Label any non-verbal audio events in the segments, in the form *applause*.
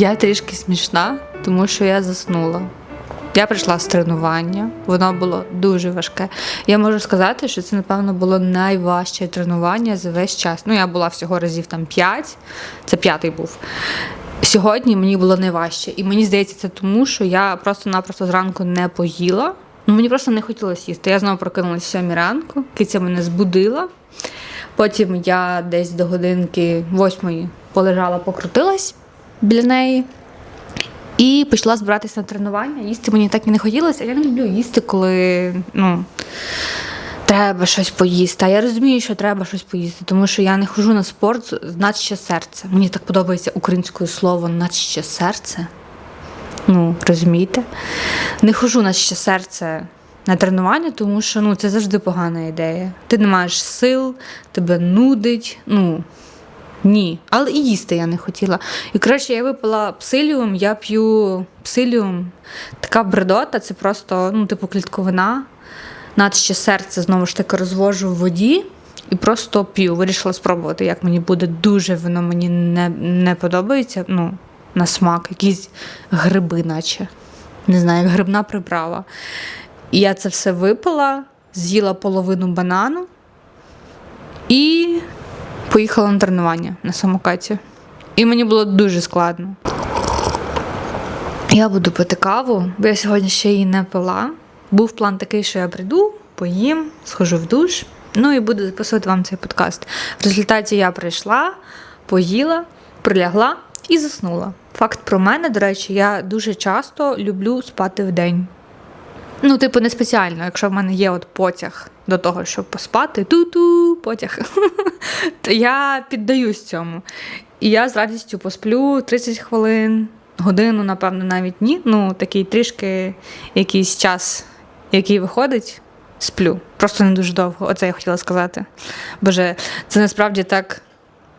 Я трішки смішна, тому що я заснула. Я прийшла з тренування, воно було дуже важке. Я можу сказати, що це, напевно, було найважче тренування за весь час. Ну, я була всього разів там 5, це п'ятий був. Сьогодні мені було найважче. І мені здається, це тому, що я просто-напросто зранку не поїла. Ну, мені просто не хотілося їсти. Я знову прокинулася в сьомій ранку, киця мене збудила. Потім я десь до годинки восьмої полежала, покрутилась біля неї. І почала збиратися на тренування. Їсти мені так і не хотілося. Я не люблю їсти, коли ну, треба щось поїсти. А я розумію, що треба щось поїсти, тому що я не ходжу на спорт наче серце. Мені так подобається українською слово наче серце. Ну, розумієте? Не ходжу наче серце на тренування, тому що ну, це завжди погана ідея. Ти не маєш сил, тебе нудить. Ну, ні, але і їсти я не хотіла. І коротше, я випила псиліум, я п'ю псиліум. Така бредота, це просто, ну, типу, клітковина. Наче серце знову ж таки розвожу в воді і просто п'ю. Вирішила спробувати, як мені буде. Дуже воно мені не, не подобається. Ну, на смак, якісь гриби, наче. Не знаю, як грибна приправа. І я це все випила, з'їла половину банану і поїхала на тренування на самокаті. І мені було дуже складно. Я буду пити каву, бо я сьогодні ще її не пила. Був план такий, що я прийду, поїм, схожу в душ, ну і буду записувати вам цей подкаст. В результаті я прийшла, поїла, прилягла і заснула. Факт про мене, до речі, я дуже часто люблю спати в день. Ну, типу, не спеціально, якщо в мене є от потяг до того, щоб поспати, ту-ту, потяг, *laughs* то я піддаюсь цьому. І я з радістю посплю 30 хвилин, годину, напевно, навіть ні. Ну, такий трішки якийсь час, який виходить, сплю. Просто не дуже довго. Оце я хотіла сказати. Боже, це насправді так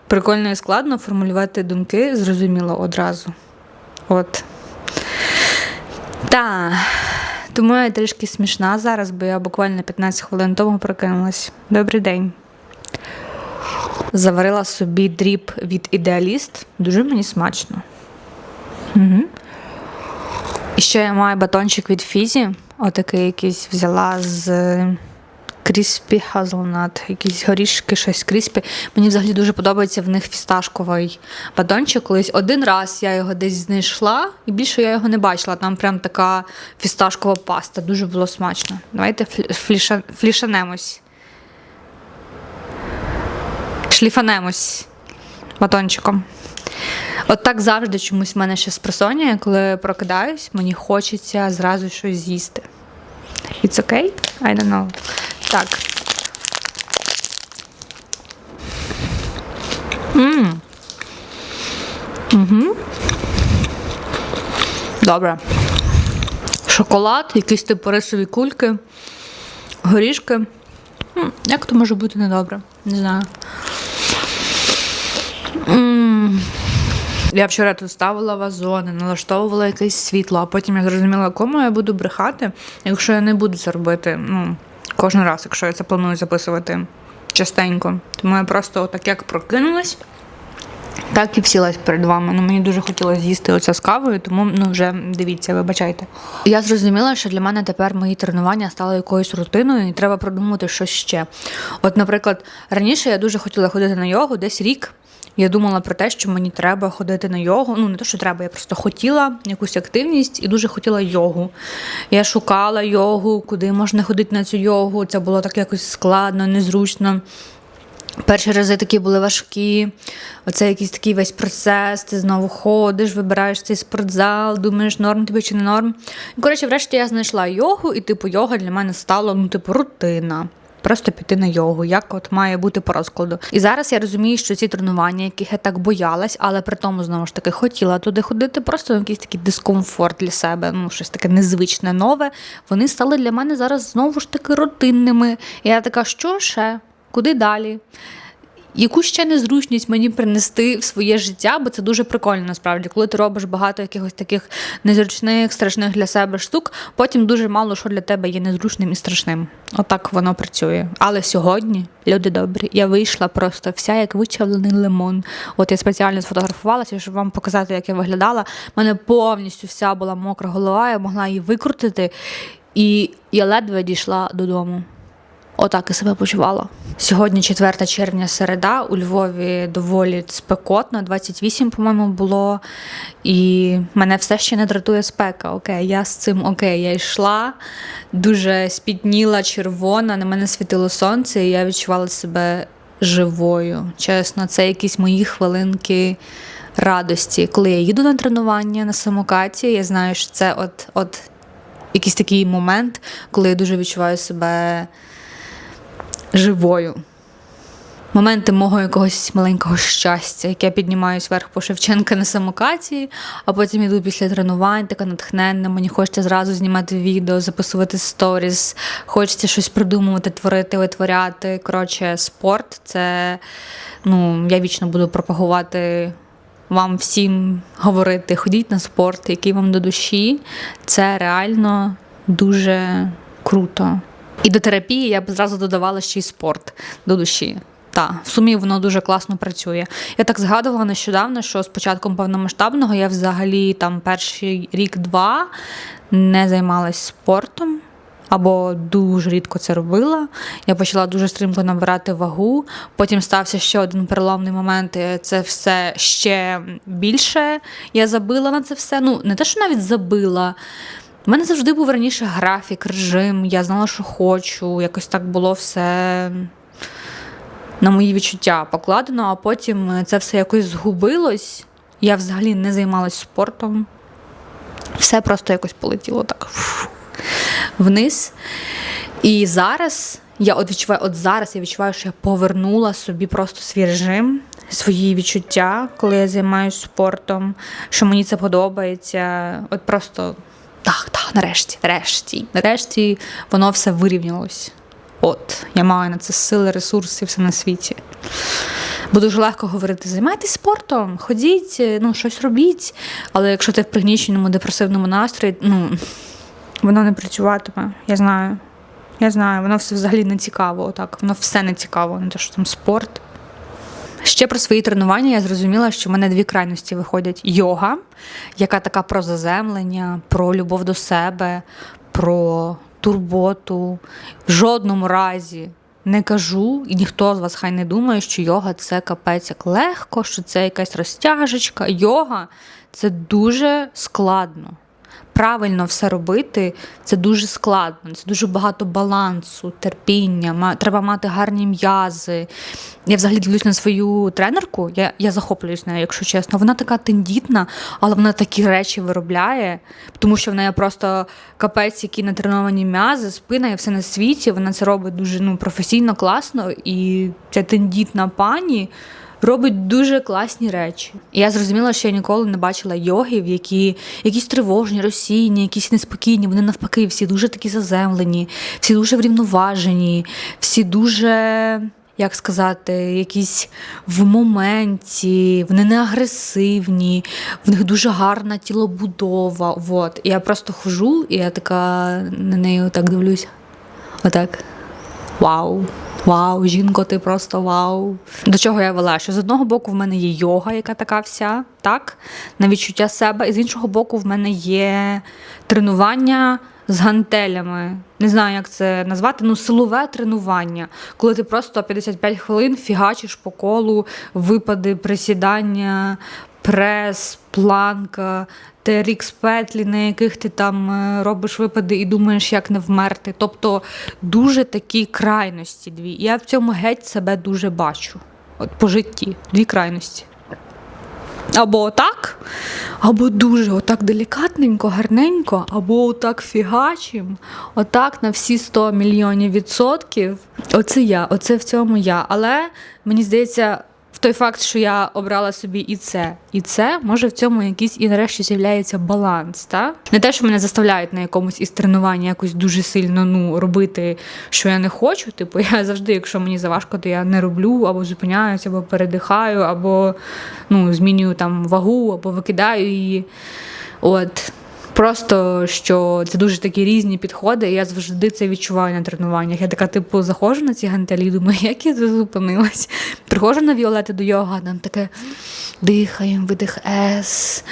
прикольно і складно формулювати думки, зрозуміло одразу. От. Так. Тому я трішки смішна зараз, бо я буквально 15 хвилин тому прокинулась. Добрий день. Заварила собі дріб від ідеаліст. Дуже мені смачно. Угу. І ще я маю батончик від Фізі. Отакий якийсь взяла з кріспі Hazelnut, якісь горішки, щось кріспі. Мені взагалі дуже подобається в них фісташковий батончик. Колись один раз я його десь знайшла, і більше я його не бачила. Там прям така фісташкова паста. Дуже було смачно. Давайте фліша, флішанемось. Шліфанемось батончиком. От так завжди чомусь в мене ще спросоння, коли прокидаюсь, мені хочеться зразу щось з'їсти. It's okay? I don't know. Так. Мм. Угу. Добре. Шоколад, якісь типу рисові кульки, горішки. Як то може бути недобре? Не знаю. М. Я вчора тут ставила вазони, налаштовувала якесь світло, а потім я зрозуміла, кому я буду брехати, якщо я не буду це робити ну, кожен раз, якщо я це планую записувати частенько. Тому я просто так як прокинулась, так і всілась перед вами. Ну, мені дуже хотілося з'їсти оце з кавою, тому ну, вже дивіться, вибачайте. Я зрозуміла, що для мене тепер мої тренування стали якоюсь рутиною, і треба продумати щось ще. От, наприклад, раніше я дуже хотіла ходити на йогу десь рік. Я думала про те, що мені треба ходити на йогу. Ну, не те, що треба, я просто хотіла якусь активність і дуже хотіла йогу. Я шукала йогу, куди можна ходити на цю йогу. Це було так якось складно, незручно. Перші рази такі були важкі. Оце якийсь такий весь процес. Ти знову ходиш, вибираєш цей спортзал, думаєш, норм тобі чи не норм. Коротше, врешті я знайшла йогу, і типу йога для мене стала ну, типу, рутина. Просто піти на йогу, як от має бути по розкладу. І зараз я розумію, що ці тренування, яких я так боялась, але при тому знову ж таки хотіла туди ходити, просто якийсь такий дискомфорт для себе, ну щось таке незвичне, нове. Вони стали для мене зараз знову ж таки рутинними. І я така, що ще? Куди далі? Яку ще незручність мені принести в своє життя, бо це дуже прикольно насправді, коли ти робиш багато якихось таких незручних, страшних для себе штук, потім дуже мало що для тебе є незручним і страшним. Отак воно працює. Але сьогодні, люди добрі, я вийшла просто вся як вичавлений лимон. От я спеціально сфотографувалася, щоб вам показати, як я виглядала. У мене повністю вся була мокра голова, я могла її викрутити, і я ледве дійшла додому. Отак і себе почувала. Сьогодні 4 червня середа. У Львові доволі спекотно, 28, по-моєму, було. І мене все ще не дратує спека. Окей, я з цим окей. Я йшла, дуже спітніла, червона, на мене світило сонце, і я відчувала себе живою. Чесно, це якісь мої хвилинки радості. Коли я їду на тренування на самокаті, я знаю, що це от, от якийсь такий момент, коли я дуже відчуваю себе живою. Моменти мого якогось маленького щастя, як я піднімаюсь вверх по Шевченка на самокаті, а потім йду після тренувань, така натхненна. Мені хочеться зразу знімати відео, записувати сторіс, хочеться щось придумувати, творити, витворяти. Коротше, спорт це ну, я вічно буду пропагувати вам всім говорити, ходіть на спорт, який вам до душі. Це реально дуже круто. І до терапії я б зразу додавала ще й спорт до душі. Так, в сумі воно дуже класно працює. Я так згадувала нещодавно, що з початком повномасштабного я взагалі там перший рік-два не займалась спортом. Або дуже рідко це робила. Я почала дуже стрімко набирати вагу. Потім стався ще один переломний момент. Це все ще більше. Я забила на це все. Ну, не те, що навіть забила. У мене завжди був раніше графік, режим, я знала, що хочу. Якось так було все на мої відчуття покладено, а потім це все якось згубилось. Я взагалі не займалась спортом. Все просто якось полетіло так вниз. І зараз я от відчуваю, от зараз я відчуваю, що я повернула собі просто свій режим, свої відчуття, коли я займаюся спортом, що мені це подобається. От просто так, так, нарешті, нарешті, нарешті воно все вирівнялось. От, я маю на це сили, ресурси, все на світі. Бо дуже легко говорити: займайтесь спортом, ходіть, ну, щось робіть. Але якщо ти в пригніченому депресивному настрої, ну, воно не працюватиме. Я знаю. Я знаю, воно все взагалі не цікаво. Отак, воно все не цікаво, не те, що там спорт. Ще про свої тренування я зрозуміла, що в мене дві крайності виходять: йога, яка така про заземлення, про любов до себе, про турботу. В жодному разі не кажу, і ніхто з вас хай не думає, що йога це капець як легко, що це якась розтяжечка. Йога це дуже складно. Правильно все робити це дуже складно, це дуже багато балансу, терпіння, треба мати гарні м'язи. Я взагалі дивлюсь на свою тренерку, я я захоплююсь нею, якщо чесно. Вона така тендітна, але вона такі речі виробляє, тому що в неї просто капець, які натреновані м'язи, спина і все на світі. Вона це робить дуже ну, професійно, класно. І ця тендітна пані робить дуже класні речі. І я зрозуміла, що я ніколи не бачила йогів, які якісь тривожні, розсійні, якісь неспокійні. Вони навпаки, всі дуже такі заземлені, всі дуже врівноважені, всі дуже. Як сказати, якісь в моменті, вони не агресивні, в них дуже гарна тілобудова. Вот. І я просто хожу, і я така на неї так дивлюся. Отак. Вау! Вау, жінко, ти просто вау. До чого я вела? Що з одного боку в мене є йога, яка така вся, так, на відчуття себе, і з іншого боку, в мене є тренування з гантелями. Не знаю, як це назвати, ну силове тренування, коли ти просто 55 хвилин фігачиш по колу, випади, присідання, прес, планка, TRX петлі, на яких ти там е, робиш випади і думаєш, як не вмерти. Тобто дуже такі крайності дві. Я в цьому геть себе дуже бачу. От по житті, дві крайності. Або отак, або дуже отак делікатненько, гарненько, або отак фігачим, отак на всі 100 мільйонів відсотків. Оце я, оце в цьому я. Але мені здається, той факт, що я обрала собі і це, і це, може в цьому якийсь і нарешті з'являється баланс. Та? Не те, що мене заставляють на якомусь із тренувань якось дуже сильно ну, робити, що я не хочу. Типу, я *laughs* завжди, якщо мені заважко, то я не роблю, або зупиняюся, або передихаю, або ну, змінюю там вагу, або викидаю її. От. Просто що це дуже такі різні підходи, і я завжди це відчуваю на тренуваннях. Я така, типу, заходжу на ці гантелі, думаю, як я тут зупинилась. Приходжу на Віолети до йога, там таке дихаємо, видих С,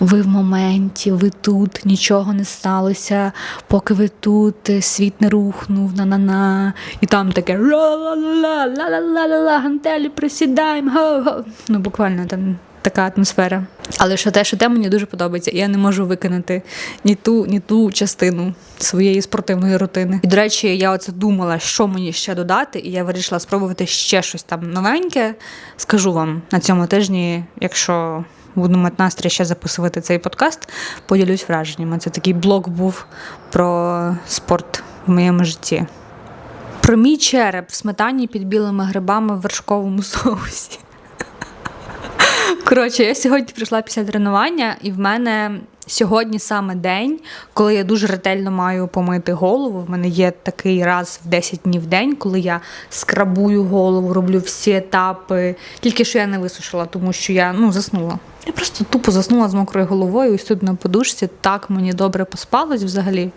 ви в моменті, ви тут, нічого не сталося, поки ви тут, світ не рухнув, на-на-на. І там таке ла-ла-ла, ла-ла-ла-ла, гантелі, присідаємо. Ну, буквально там така атмосфера. Але що те, що те мені дуже подобається, і я не можу викинути ні ту, ні ту частину своєї спортивної рутини. І до речі, я оце думала, що мені ще додати, і я вирішила спробувати ще щось там новеньке. Скажу вам на цьому тижні, якщо буду мати настрій ще записувати цей подкаст, поділюсь враженнями. Це такий блог був про спорт в моєму житті. Про мій череп в сметані під білими грибами в вершковому *laughs* соусі. Коротше, я сьогодні прийшла після тренування, і в мене сьогодні саме день, коли я дуже ретельно маю помити голову. В мене є такий раз в 10 днів день, коли я скрабую голову, роблю всі етапи. Тільки що я не висушила, тому що я ну, заснула. Я просто тупо заснула з мокрою головою, ось тут на подушці. Так мені добре поспалось взагалі.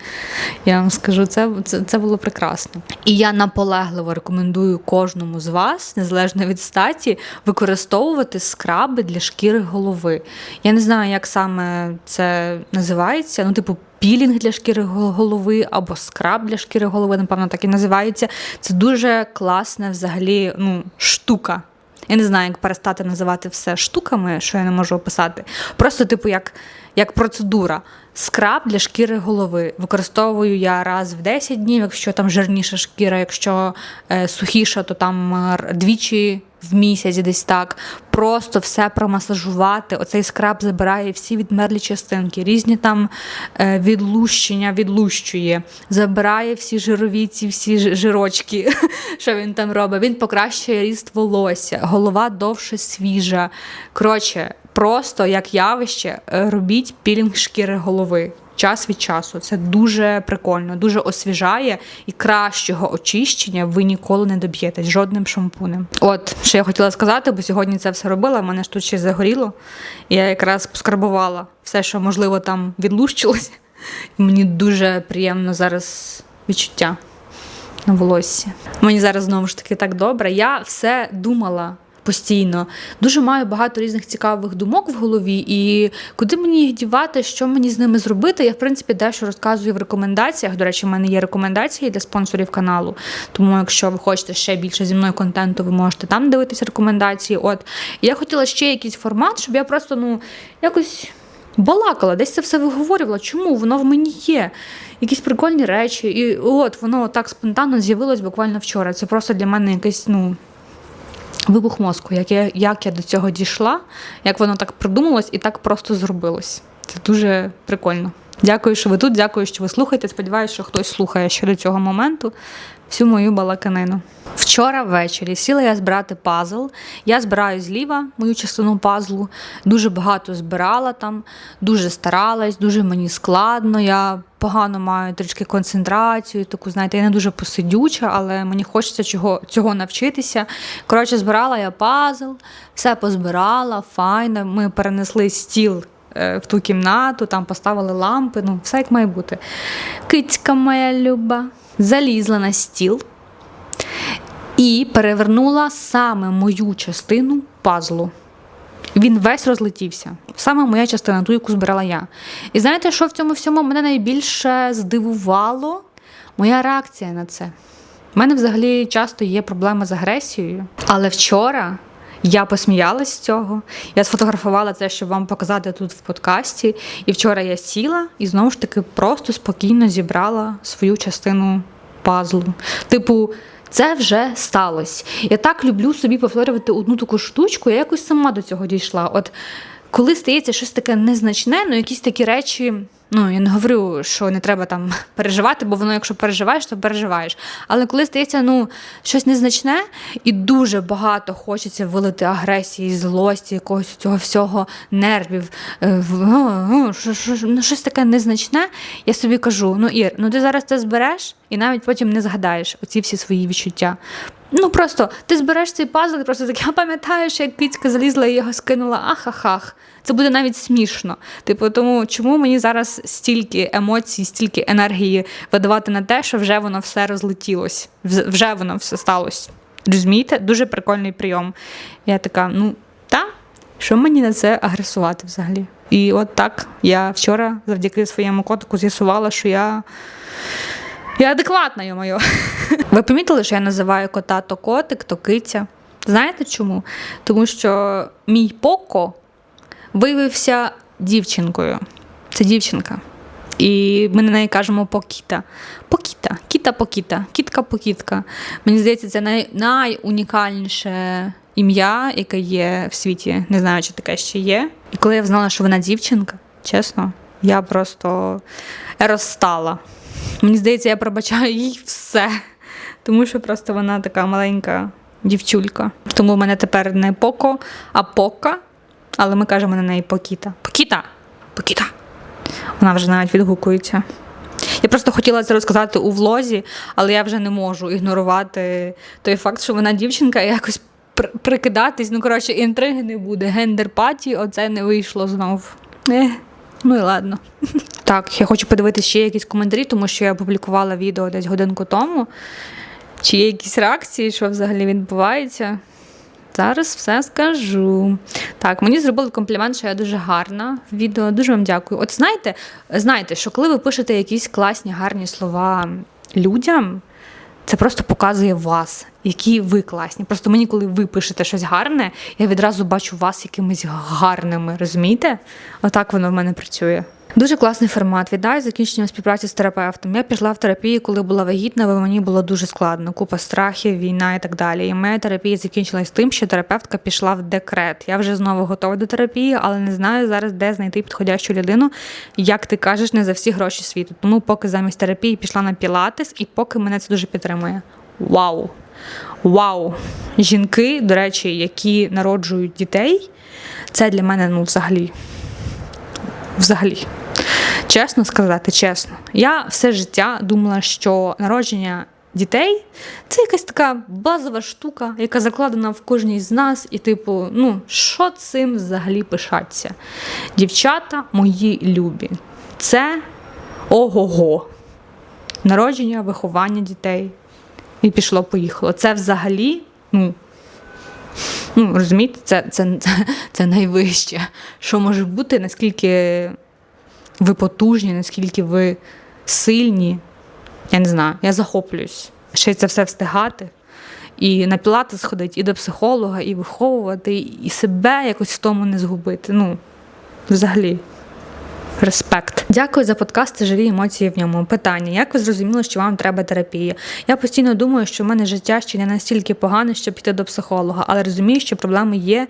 Я вам скажу, це, це, це було прекрасно. І я наполегливо рекомендую кожному з вас, незалежно від статі, використовувати скраби для шкіри голови. Я не знаю, як саме це називається. Ну, типу, пілінг для шкіри голови або скраб для шкіри голови, напевно, так і називається. Це дуже класна взагалі ну, штука. Я не знаю, як перестати називати все штуками, що я не можу описати. Просто, типу, як, як процедура. Скраб для шкіри голови. Використовую я раз в 10 днів, якщо там жирніша шкіра, якщо е, сухіша, то там е, двічі в місяць, десь так. Просто все промасажувати. Оцей скраб забирає всі відмерлі частинки, різні там е, відлущення відлущує, забирає всі жирові, ці всі жирочки, *laughs* що він там робить. Він покращує ріст волосся, голова довше свіжа. Коротше, просто як явище, е, робіть пілінг шкіри голови. Час від часу це дуже прикольно, дуже освіжає і кращого очищення ви ніколи не доб'єтесь жодним шампунем. От що я хотіла сказати, бо сьогодні це все робила. в мене ж тут ще загоріло. Я якраз поскрабувала все, що можливо там відлущилось. Мені дуже приємно зараз відчуття на волоссі. Мені зараз знову ж таки так добре. Я все думала. Постійно дуже маю багато різних цікавих думок в голові, і куди мені їх дівати, що мені з ними зробити. Я в принципі дещо розказую в рекомендаціях. До речі, в мене є рекомендації для спонсорів каналу. Тому, якщо ви хочете ще більше зі мною контенту, ви можете там дивитися рекомендації. От я хотіла ще якийсь формат, щоб я просто ну якось балакала, десь це все виговорювала. Чому воно в мені є? Якісь прикольні речі, і от воно так спонтанно з'явилось буквально вчора. Це просто для мене якийсь, ну. Вибух мозку, як я, як я до цього дійшла, як воно так придумалось і так просто зробилось. Це дуже прикольно. Дякую, що ви тут, дякую, що ви слухаєте. Сподіваюся, що хтось слухає ще до цього моменту всю мою балаканину. Вчора ввечері сіла я збирати пазл. Я збираю зліва мою частину пазлу. Дуже багато збирала там, дуже старалась, дуже мені складно. Я погано маю трішки концентрацію, таку, знаєте, я не дуже посидюча, але мені хочеться чого, цього навчитися. Коротше, збирала я пазл, все позбирала, файно. Ми перенесли стіл е, в ту кімнату, там поставили лампи, ну, все як має бути. Кицька моя люба залізла на стіл і перевернула саме мою частину пазлу. Він весь розлетівся. Саме моя частина, ту, яку збирала я. І знаєте, що в цьому всьому мене найбільше здивувало? Моя реакція на це. У мене взагалі часто є проблеми з агресією. Але вчора я посміялась з цього. Я сфотографувала це, щоб вам показати тут в подкасті. І вчора я сіла і знову ж таки просто спокійно зібрала свою частину пазлу. Типу, це вже сталося. Я так люблю собі повторювати одну таку штучку, я якось сама до цього дійшла. От коли стається щось таке незначне, ну якісь такі речі Ну, я не говорю, що не треба там *laughs* переживати, бо воно, якщо переживаєш, то переживаєш. Але коли стається ну, щось незначне і дуже багато хочеться вилити агресії, злості, якогось цього всього нервів, е, ну, що- ну, щось таке незначне, я собі кажу: ну Ір, ну ти зараз це збереш і навіть потім не згадаєш оці всі свої відчуття. Ну просто ти збереш цей пазл і просто так, я пам'ятаю, що як кицька залізла і його скинула, ахахах. Це буде навіть смішно. Типу, тому чому мені зараз стільки емоцій, стільки енергії видавати на те, що вже воно все розлетілось, вже воно все сталося. Розумієте? Дуже прикольний прийом. Я така, ну та, що мені на це агресувати взагалі? І от так я вчора завдяки своєму котику з'ясувала, що я. Я адекватна, йо-моє. *laughs* Ви помітили, що я називаю кота то котик, то киця? Знаєте чому? Тому що мій поко виявився дівчинкою. Це дівчинка. І ми на неї кажемо покіта. Покіта, кіта покіта, кітка покітка. Мені здається, це най, найунікальніше ім'я, яке є в світі. Не знаю, чи таке ще є. І коли я знала, що вона дівчинка, чесно, я просто розстала. Мені здається, я пробачаю їй все. Тому що просто вона така маленька дівчулька. Тому в мене тепер не Поко, а Пока. Але ми кажемо на неї Покіта. Покіта! Покіта! Вона вже навіть відгукується. Я просто хотіла це розказати у влозі, але я вже не можу ігнорувати той факт, що вона дівчинка, і якось при- прикидатись. Ну, коротше, інтриги не буде. Гендер паті, оце не вийшло знов. Ех, ну і ладно. Так, я хочу подивитися ще якісь коментарі, тому що я опублікувала відео десь годинку тому. Чи є якісь реакції, що взагалі відбувається? Зараз все скажу. Так, мені зробили комплімент, що я дуже гарна в відео. Дуже вам дякую. От знаєте, знаєте, що коли ви пишете якісь класні, гарні слова людям, це просто показує вас, які ви класні. Просто мені, коли ви пишете щось гарне, я відразу бачу вас якимись гарними. Розумієте? Отак воно в мене працює. Дуже класний формат. Віддаю закінчення співпраці з терапевтом. Я пішла в терапію, коли була вагітна, бо мені було дуже складно. Купа страхів, війна і так далі. І моя терапія закінчилась тим, що терапевтка пішла в декрет. Я вже знову готова до терапії, але не знаю зараз, де знайти підходящу людину. Як ти кажеш, не за всі гроші світу. Тому поки замість терапії пішла на пілатес, і поки мене це дуже підтримує. Вау! Вау! Жінки, до речі, які народжують дітей, це для мене ну взагалі. Взагалі. Чесно сказати, чесно, я все життя думала, що народження дітей це якась така базова штука, яка закладена в кожній з нас, і, типу, ну, що цим взагалі пишатися? Дівчата мої любі, це ого-го. Народження, виховання дітей. І пішло-поїхало. Це взагалі, ну, ну розумієте, це, це, це, це найвище, що може бути, наскільки ви потужні, наскільки ви сильні. Я не знаю, я захоплююсь. Ще й це все встигати. І на пілати сходити, і до психолога, і виховувати, і себе якось в тому не згубити. Ну, взагалі. Респект. Дякую за подкаст. Живі емоції в ньому. Питання: як ви зрозуміли, що вам треба терапія? Я постійно думаю, що в мене життя ще не настільки погане, щоб піти до психолога, але розумію, що проблеми є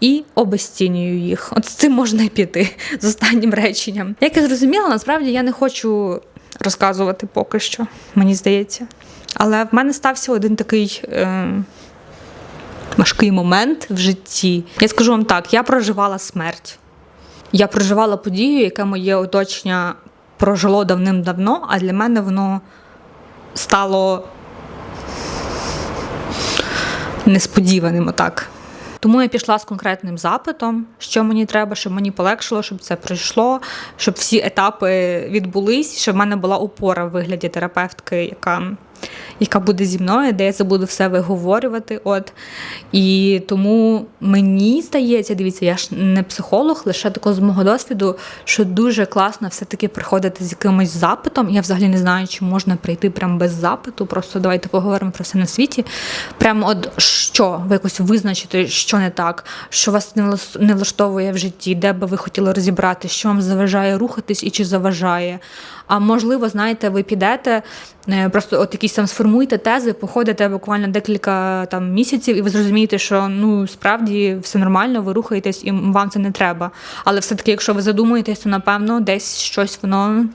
і обесцінюю їх. От з цим можна й піти з останнім реченням. Як я зрозуміла, насправді я не хочу розказувати поки що, мені здається. Але в мене стався один такий. Е- Важкий момент в житті. Я скажу вам так: я проживала смерть. Я проживала подію, яке моє оточення прожило давним-давно, а для мене воно стало несподіваним отак. Тому я пішла з конкретним запитом, що мені треба, щоб мені полегшило, щоб це пройшло, щоб всі етапи відбулись, щоб в мене була опора в вигляді терапевтки, яка, яка буде зі мною, де я це буду все виговорювати. От. І тому мені здається, дивіться, я ж не психолог, лише тако з мого досвіду, що дуже класно все-таки приходити з якимось запитом. Я взагалі не знаю, чи можна прийти прямо без запиту. Просто давайте поговоримо про все на світі. Прямо от що ви якось визначите, що не так, що вас не влаштовує в житті, де би ви хотіли розібрати, що вам заважає рухатись і чи заважає. А можливо, знаєте, ви підете, е, просто от якісь там сформуйте тези, походите буквально декілька там місяців, і ви зрозумієте, що ну справді все нормально, ви рухаєтесь і вам це не треба. Але все-таки, якщо ви задумуєтесь, то напевно десь щось воно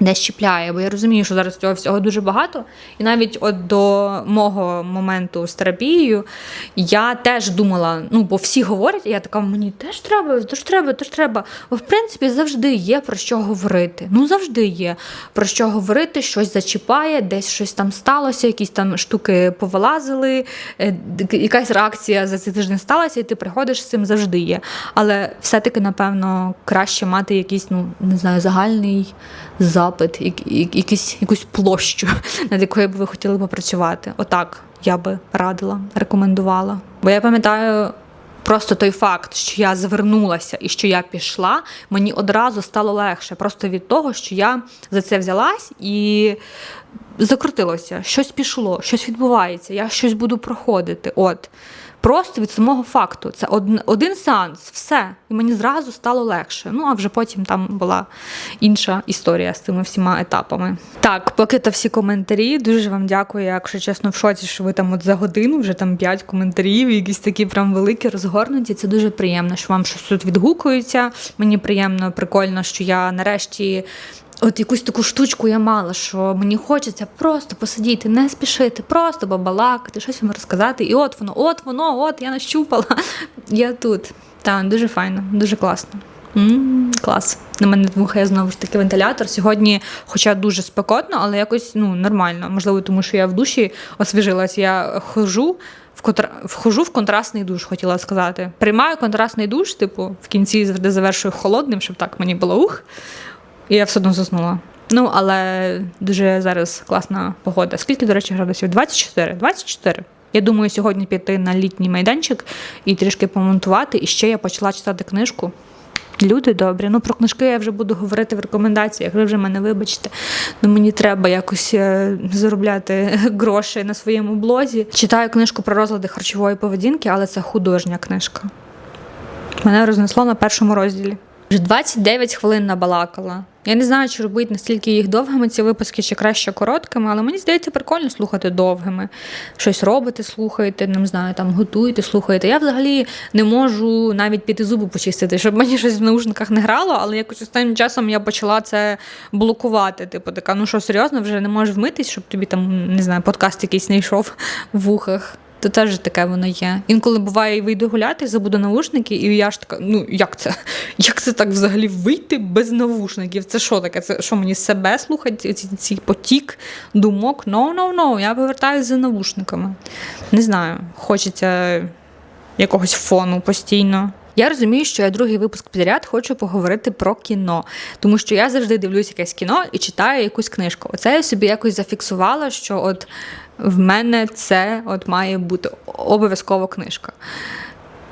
не щіпляє, бо я розумію, що зараз цього всього дуже багато. І навіть от до мого моменту з терапією я теж думала: ну, бо всі говорять, і я така, мені теж треба, теж треба, теж треба. Бо в принципі завжди є про що говорити. Ну завжди є про що говорити, щось зачіпає, десь щось там сталося, якісь там штуки повилазили, е, якась реакція за цей тиждень сталася, і ти приходиш з цим завжди є. Але все-таки, напевно, краще мати якийсь, ну не знаю, загальний запит, якісь, якусь площу, *laughs* над якою б ви хотіли попрацювати. Отак я би радила, рекомендувала. Бо я пам'ятаю. Просто той факт, що я звернулася і що я пішла, мені одразу стало легше. Просто від того, що я за це взялась і закрутилося, щось пішло, щось відбувається, я щось буду проходити. От. Просто від самого факту. Це один, один сеанс, все. І мені зразу стало легше. Ну, а вже потім там була інша історія з цими всіма етапами. Так, поки то всі коментарі. Дуже вам дякую, якщо чесно, в шоці, що ви там от за годину вже там п'ять коментарів, якісь такі прям великі, розгорнуті. Це дуже приємно, що вам щось тут відгукується. Мені приємно, прикольно, що я нарешті. От якусь таку штучку я мала, що мені хочеться просто посидіти, не спішити, просто побалакати, щось вам розказати. І от воно, от воно, от я нащупала. Я тут. Так, дуже файно, дуже класно. М-м, клас. На мене дмухає знову ж таки вентилятор. Сьогодні, хоча дуже спекотно, але якось ну, нормально. Можливо, тому що я в душі освіжилась. Я хожу в контра... вхожу в контрастний душ, хотіла сказати. Приймаю контрастний душ, типу, в кінці завжди завершую холодним, щоб так мені було ух. І я все одно заснула. Ну, але дуже зараз класна погода. Скільки, до речі, градусів? 24. 24. Я думаю, сьогодні піти на літній майданчик і трішки помонтувати. І ще я почала читати книжку. Люди добрі. Ну про книжки я вже буду говорити в рекомендаціях. Ви вже мене вибачте. Ну мені треба якось е, заробляти *laughs* гроші на своєму блозі. Читаю книжку про розлади харчової поведінки, але це художня книжка. Мене рознесло на першому розділі. Вже 29 хвилин набалакала. Я не знаю, чи робити настільки їх довгими ці випуски, чи краще короткими, але мені здається, прикольно слухати довгими. Щось робите, слухаєте, не знаю, там готуєте, слухаєте. Я взагалі не можу навіть піти зуби почистити, щоб мені щось в наушниках не грало, але якось останнім часом я почала це блокувати. Типу, така, ну що серйозно, вже не можеш вмитись, щоб тобі там не знаю, подкаст якийсь не йшов в вухах то теж таке воно є. Інколи буває, і вийду гуляти, забуду навушники, і я ж така, ну як це? *laughs* Як це так взагалі вийти без навушників? Це що таке? Це що мені себе слухати? Ці потік думок? No, no, no, Я повертаюся за навушниками. Не знаю, хочеться якогось фону постійно. Я розумію, що я другий випуск підряд хочу поговорити про кіно, тому що я завжди дивлюсь якесь кіно і читаю якусь книжку. Оце я собі якось зафіксувала, що от в мене це от має бути обов'язково книжка.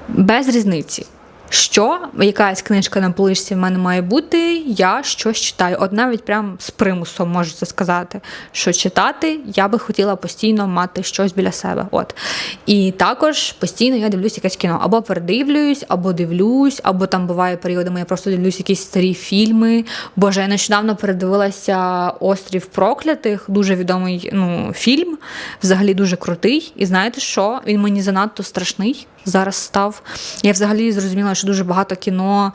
Без різниці. Що якась книжка на поличці в мене має бути, я щось читаю. От навіть прям з примусом можу це сказати, що читати я би хотіла постійно мати щось біля себе. От. І також постійно я дивлюсь якесь кіно. Або передивлююсь, або дивлюсь, або там буває періодами, я просто дивлюсь якісь старі фільми. Боже, я нещодавно передивилася Острів проклятих, дуже відомий ну, фільм, взагалі дуже крутий. І знаєте що? Він мені занадто страшний зараз став. Я взагалі зрозуміла, що дуже багато кіно,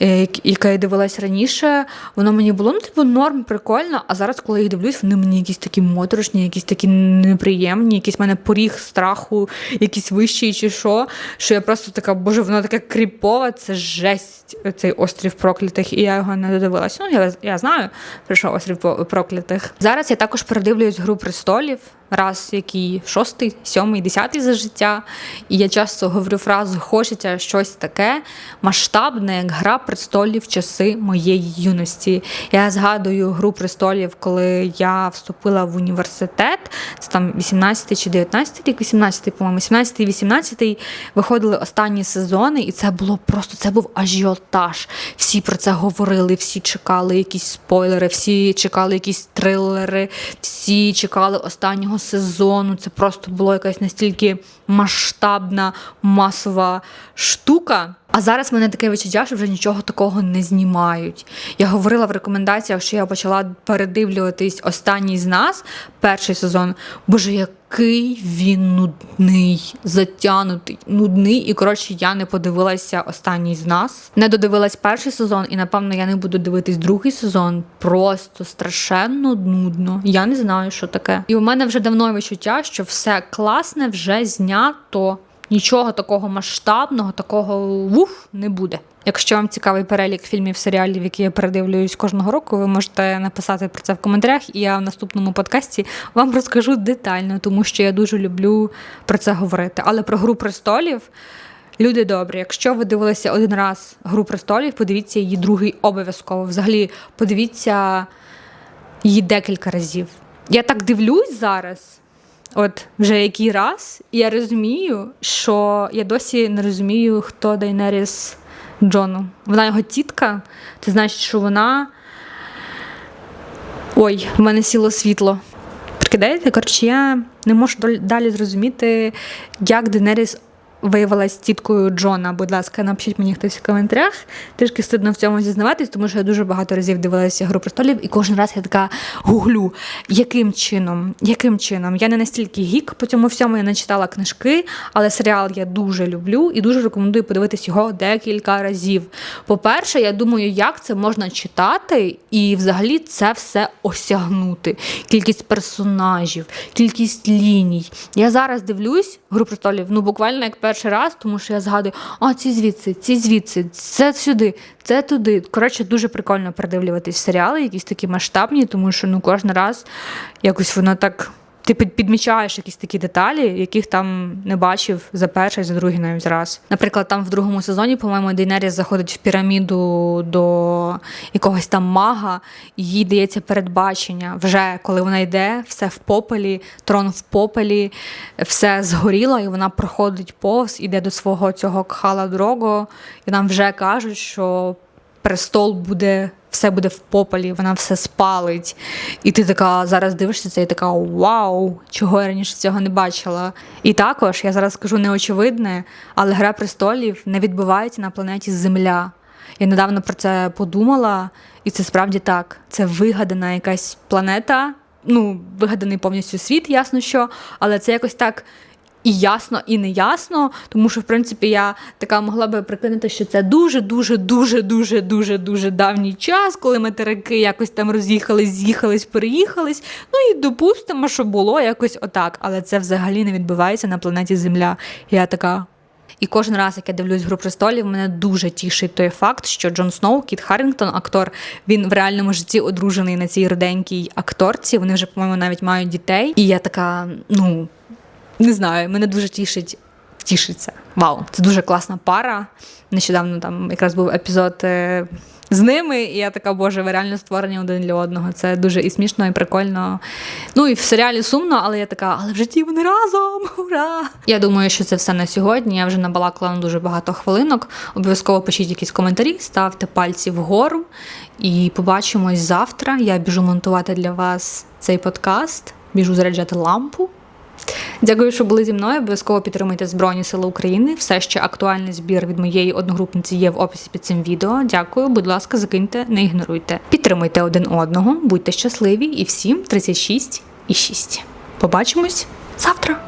е, яке я дивилась раніше, воно мені було ну, типу, норм, прикольно. А зараз, коли я їх дивлюсь, вони мені якісь такі моторошні, якісь такі неприємні, якийсь в мене поріг страху, якийсь вищий чи що. Що я просто така, боже, воно таке кріпове, це жесть, цей острів проклятих, і я його не додивилася. Ну, я, я знаю, про що острів проклятих. Зараз я також передивлююсь Гру престолів раз який шостий, сьомий, десятий за життя. І я часто говорю фразу Хочеться щось таке масштабне, як гра престолів часи моєї юності. Я згадую гру престолів, коли я вступила в університет. Це там 18 чи 19 рік, 18, по-моєму, 17 18 виходили останні сезони, і це було просто це був ажіотаж. Всі про це говорили, всі чекали якісь спойлери, всі чекали якісь трилери, всі чекали останнього сезону. Це просто було якась настільки масштабна масова штука. А зараз мене таке відчуття, що вже нічого такого не знімають. Я говорила в рекомендаціях, що я почала передивлюватись останній з нас, перший сезон. Боже, який він нудний, затянутий, нудний. І коротше, я не подивилася останній з нас. Не додивилась перший сезон, і напевно я не буду дивитись другий сезон. Просто страшенно нудно. Я не знаю, що таке. І у мене вже давно відчуття, що все класне вже знято. Нічого такого масштабного, такого вуф не буде. Якщо вам цікавий перелік фільмів, серіалів, які я передивлююсь кожного року, ви можете написати про це в коментарях, і я в наступному подкасті вам розкажу детально, тому що я дуже люблю про це говорити. Але про гру престолів. Люди добрі, якщо ви дивилися один раз Гру престолів, подивіться її другий обов'язково. Взагалі, подивіться її декілька разів. Я так дивлюсь зараз, от вже який раз, я розумію, що я досі не розумію, хто Дайнеріс Джону. Вона його тітка, це значить, що вона. Ой, в мене сіло світло. Прикидаєте? Коротше, я не можу далі зрозуміти, як Денеріс виявилась тіткою Джона. Будь ласка, напишіть мені хтось в коментарях. Трішки стидно в цьому зізнаватись, тому що я дуже багато разів дивилася гру престолів, і кожен раз я така гуглю, яким чином, яким чином. Я не настільки гік по цьому всьому, я не читала книжки, але серіал я дуже люблю і дуже рекомендую подивитись його декілька разів. По-перше, я думаю, як це можна читати і взагалі це все осягнути. Кількість персонажів, кількість ліній. Я зараз дивлюсь гру престолів, ну буквально як перший раз, тому що я згадую, а ці звідси, ці звідси, це сюди, це туди. Коротше, дуже прикольно передивлюватись серіали, якісь такі масштабні, тому що ну кожен раз якось воно так. Ти підмічаєш якісь такі деталі, яких там не бачив за перший, за другий навіть раз. Наприклад, там в другому сезоні, по-моєму, Дейнеріс заходить в піраміду до якогось там мага, і їй дається передбачення. Вже коли вона йде, все в попелі, трон в попелі, все згоріло, і вона проходить повз, іде до свого цього кхала Дрого, і нам вже кажуть, що престол буде, все буде в попелі, вона все спалить. І ти така зараз дивишся це і така вау, чого я раніше цього не бачила. І також я зараз скажу неочевидне, але Гра престолів не відбувається на планеті Земля. Я недавно про це подумала, і це справді так. Це вигадана якась планета, ну, вигаданий повністю світ, ясно що, але це якось так і ясно, і неясно, тому що, в принципі, я така могла би прикинути, що це дуже, дуже, дуже, дуже, дуже, дуже давній час, коли материки якось там роз'їхались, з'їхались, переїхались. Ну і допустимо, що було якось отак. Але це взагалі не відбувається на планеті Земля. Я така. І кожен раз, як я дивлюсь Гру престолів, мене дуже тішить той факт, що Джон Сноу, Кіт Харрінгтон, актор, він в реальному житті одружений на цій руденькій акторці. Вони вже, по-моєму, навіть мають дітей. І я така, ну не знаю, мене дуже тішить. Тішиться. Вау, це дуже класна пара. Нещодавно там якраз був епізод е, з ними, і я така, боже, ви реально створені один для одного. Це дуже і смішно, і прикольно. Ну і в серіалі сумно, але я така, але в житті вони разом. Ура! Я думаю, що це все на сьогодні. Я вже набалакала на дуже багато хвилинок. Обов'язково пишіть якісь коментарі, ставте пальці вгору. І побачимось завтра. Я біжу монтувати для вас цей подкаст, біжу заряджати лампу. Дякую, що були зі мною. Обов'язково підтримуйте Збройні Сили України. Все ще актуальний збір від моєї одногрупниці є в описі під цим відео. Дякую, будь ласка, закиньте, не ігноруйте. Підтримуйте один одного, будьте щасливі і всім 36 і 6. Побачимось завтра.